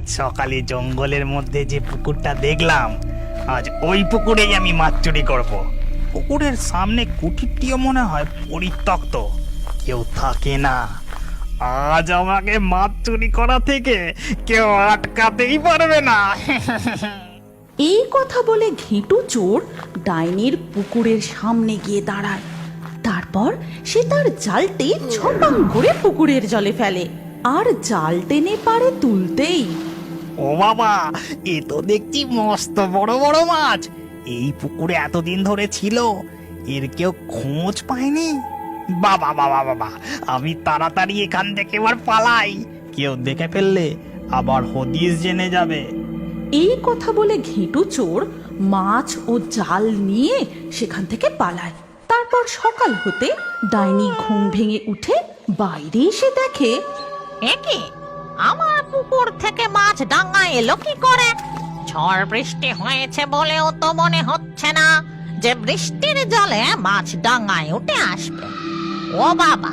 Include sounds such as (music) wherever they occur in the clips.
আজ সকালে জঙ্গলের মধ্যে যে পুকুরটা দেখলাম, আজ ওই পুকুরেই আমি মাছ চুরি করব। পুকুরের সামনে কুটিরটিও মনে হয় পরিত্যক্ত। কেউ থাকে না। আজ আমাকে মাছ চুরি করা থেকে কেউ আটকাতেই পারবে না। (laughs) এই কথা বলে ঘেঁটু চোর ডাইনির পুকুরের সামনে গিয়ে দাঁড়ায়। তারপর সে তার জালটি ছপাং করে পুকুরের জলে ফেলে। আর জাল টেনে পারে তুলতেই ও বাবা এ তো দেখছি মস্ত বড় বড় মাছ। এই পুকুরে এতদিন ধরে ছিল এর কেউ খোঁজ পায়নি? বাবা বাবা বাবা আমি তাড়াতাড়ি এখান থেকে এবার পালাই। কেউ দেখে ফেললে আবার হদিস জেনে যাবে। এই কথা বলে ঘেঁটু চোর মাছ ও জাল নিয়ে সেখান থেকে পালায়। তারপর সকাল হতে ডাইনি ঘুম ভেঙে উঠে বাইরে এসে দেখে একে আমার পুকুর থেকে মাছ ডাঙ্গা এলো কি করে? ঝড় বৃষ্টি হয়েছে বলেও তো মনে হচ্ছে না যে বৃষ্টির জলে মাছ ডাঙ্গায় উঠে আসবে। ও বাবা,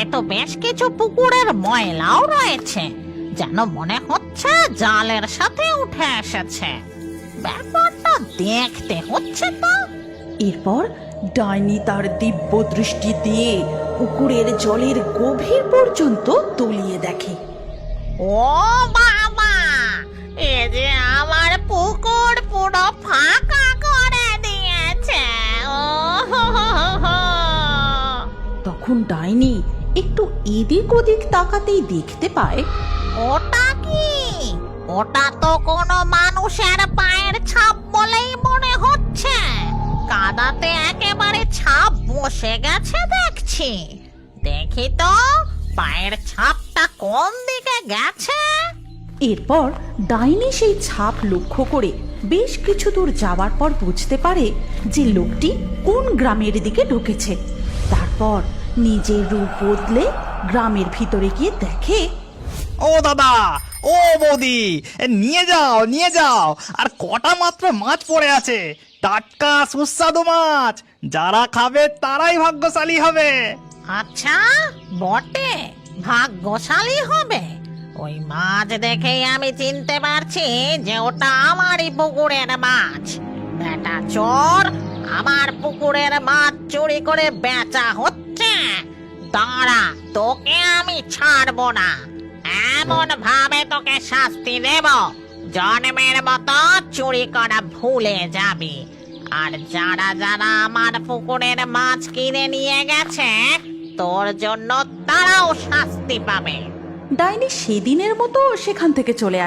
এ তো বেশ কিছু পুকুরের ময়লাও রয়েছে, যেন মনে হচ্ছে জালের সাথে উঠে এসেছে। ব্যাপারটা দেখতে হচ্ছে তো। এরপর ডাইনি তার দিব্য দৃষ্টি দিয়ে পুকুরের জলের গভীর পর্যন্ত তলিয়ে দেখে। ও বাবা এ যে আমার পুকুর পুরো ফাঁকা করে দিয়েছে। ও। তখন ডাইনি একটু এদিক ওদিক তাকাতেই দেখতে পায়। ওটা কি? ওটা তো কোনো মানুষের পায়ের ছাপ বলেই মনে হচ্ছে। কাদাতে একেবারে ছাপ বসে গেছে দেখছি। দেখি তো পায়ের ছাপটা কোন দিকে গেছে। এরপর ডাইনি সেই ছাপ লক্ষ্য করে বেশ কিছু দূর যাওয়ার পর বুঝতে পারে যে লোকটি কোন গ্রামের দিকে ঢুকেছে। তারপর নিজের রূপ বদলে গ্রামের ভিতরে গিয়ে দেখে ও দাদা ও বৌদি নিয়ে যাও নিয়ে যাও। আর কটা মাত্র মাছ পড়ে আছে। টাটকা সুস্বাদু মাছ। যারা খাবে তারাই ভাগ্যশালী হবে। আচ্ছা বটে। ভাগ্যশালী হবে। ওই মাছ দেখেই আমি চিনতে পারছি যে ওটা আমারই পুকুরের মাছ। বেটা চোর, আমার পুকুরের মাছ চুরি করে বেচা হচ্ছে। দাঁড়া, তোকে আমি ছাড়বো না। এমন ভাবে তোকে শাস্তি দেব। জন্মের মতো চুরি করা ভুলে যাবি। আর যারা যারা আমার পুকুরের মাছ কিনে নিয়ে গেছে, তোর জন্য তারাও শাস্তি পাবে। ডাইনি সেদিনের মতো সেখান থেকে চলে